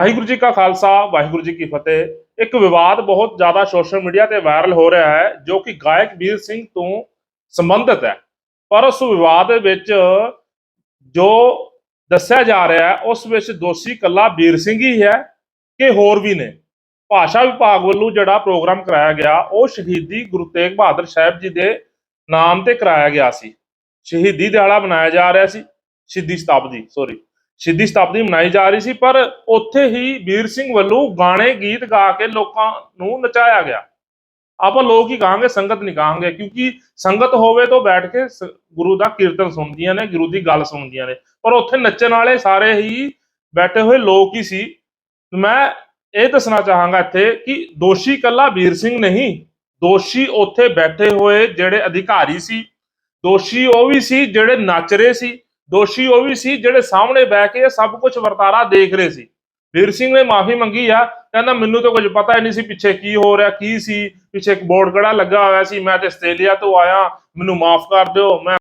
ਵਾਹਿਗੁਰੂ ਜੀ ਕਾ ਖਾਲਸਾ, ਵਾਹਿਗੁਰੂ ਜੀ ਕੀ ਫਤਿਹ। ਇੱਕ ਵਿਵਾਦ ਬਹੁਤ ਜ਼ਿਆਦਾ ਸੋਸ਼ਲ ਮੀਡੀਆ ਤੇ ਵਾਇਰਲ ਹੋ ਰਿਹਾ ਹੈ, ਜੋ ਕਿ ਗਾਇਕ ਵੀਰ ਸਿੰਘ ਤੋਂ ਸੰਬੰਧਿਤ ਹੈ। ਪਰ ਉਸ ਵਿਵਾਦ ਵਿੱਚ ਜੋ ਦੱਸਿਆ ਜਾ ਰਿਹਾ ਹੈ, ਉਸ ਵਿੱਚ ਦੋਸ਼ੀ ਕੱਲਾ ਵੀਰ ਸਿੰਘ ਹੀ ਹੈ ਕਿ ਹੋਰ ਵੀ ਨੇ। ਭਾਸ਼ਾ ਵਿਭਾਗ ਵੱਲੋਂ ਜਿਹੜਾ ਪ੍ਰੋਗਰਾਮ ਕਰਾਇਆ ਗਿਆ, ਉਹ ਸ਼ਹੀਦੀ ਗੁਰੂ ਤੇਗ ਬਹਾਦਰ ਸਾਹਿਬ ਜੀ ਦੇ ਨਾਮ ਤੇ ਕਰਾਇਆ ਗਿਆ ਸੀ। ਸ਼ਹੀਦੀ ਦਿਹਾੜਾ ਮਨਾਇਆ ਜਾ ਰਿਹਾ ਸੀ। ਸ਼ਹੀਦੀ ਸ਼ਤਾਬਦੀ ਸੌਰੀ ਸ਼ਹੀਦੀ ਸ਼ਤਾਬਦੀ ਮਨਾਈ ਜਾ ਰਹੀ ਸੀ, ਪਰ ਉੱਥੇ ਹੀ ਵੀਰ ਸਿੰਘ ਵੱਲੋਂ ਗਾਣੇ, ਗੀਤ ਗਾ ਕੇ ਲੋਕਾਂ ਨੂੰ ਨਚਾਇਆ ਗਿਆ। ਆਪਾਂ ਲੋਕ ਹੀ ਕਹਾਂਗੇ, ਸੰਗਤ ਨਹੀਂ ਕਹਾਂਗੇ, ਕਿਉਂਕਿ ਸੰਗਤ ਹੋਵੇ ਤਾਂ ਬੈਠ ਕੇ ਸ- ਗੁਰੂ ਦਾ ਕੀਰਤਨ ਸੁਣਦੀਆਂ ਨੇ, ਗੁਰੂ ਦੀ ਗੱਲ ਸੁਣਦੀਆਂ ਨੇ। ਪਰ ਉੱਥੇ ਨੱਚਣ ਵਾਲੇ ਸਾਰੇ ਹੀ ਬੈਠੇ ਹੋਏ ਲੋਕ ਹੀ ਸੀ। ਮੈਂ ਇਹ ਦੱਸਣਾ ਚਾਹਾਂਗਾ ਇੱਥੇ ਕਿ ਦੋਸ਼ੀ ਕੱਲਾ ਵੀਰ ਸਿੰਘ ਨਹੀਂ, ਦੋਸ਼ੀ ਉੱਥੇ ਬੈਠੇ ਹੋਏ ਜਿਹੜੇ ਅਧਿਕਾਰੀ ਸੀ, ਦੋਸ਼ੀ ਉਹ ਵੀ ਸੀ ਜਿਹੜੇ ਨੱਚ ਰਹੇ ਸੀ। ਦੋਸ਼ੀ ਉਹ ਵੀ ਸੀ ਜਿਹੜੇ ਸਾਹਮਣੇ ਬਹਿ ਕੇ ਇਹ ਸਭ ਕੁਝ ਵਰਤਾਰਾ ਦੇਖ ਰਹੇ ਸੀ। ਵੀਰ ਸਿੰਘ ਨੇ ਮਾਫੀ ਮੰਗੀ ਆ, ਕਹਿੰਦਾ ਮੈਨੂੰ ਤਾਂ ਕੁਝ ਪਤਾ ਹੀ ਨਹੀਂ ਸੀ ਪਿੱਛੇ ਕੀ ਹੋ ਰਿਹਾ, ਕੀ ਸੀ। ਪਿੱਛੇ ਇੱਕ ਬੋਰਡ ਕਿਹੜਾ ਲੱਗਾ ਹੋਇਆ ਸੀ, ਮੈਂ ਤੇ ਆਸਟ੍ਰੇਲੀਆ ਤੋਂ ਆਇਆ, ਮੈਨੂੰ ਮਾਫ ਕਰ ਦਿਓ, ਮੈਂ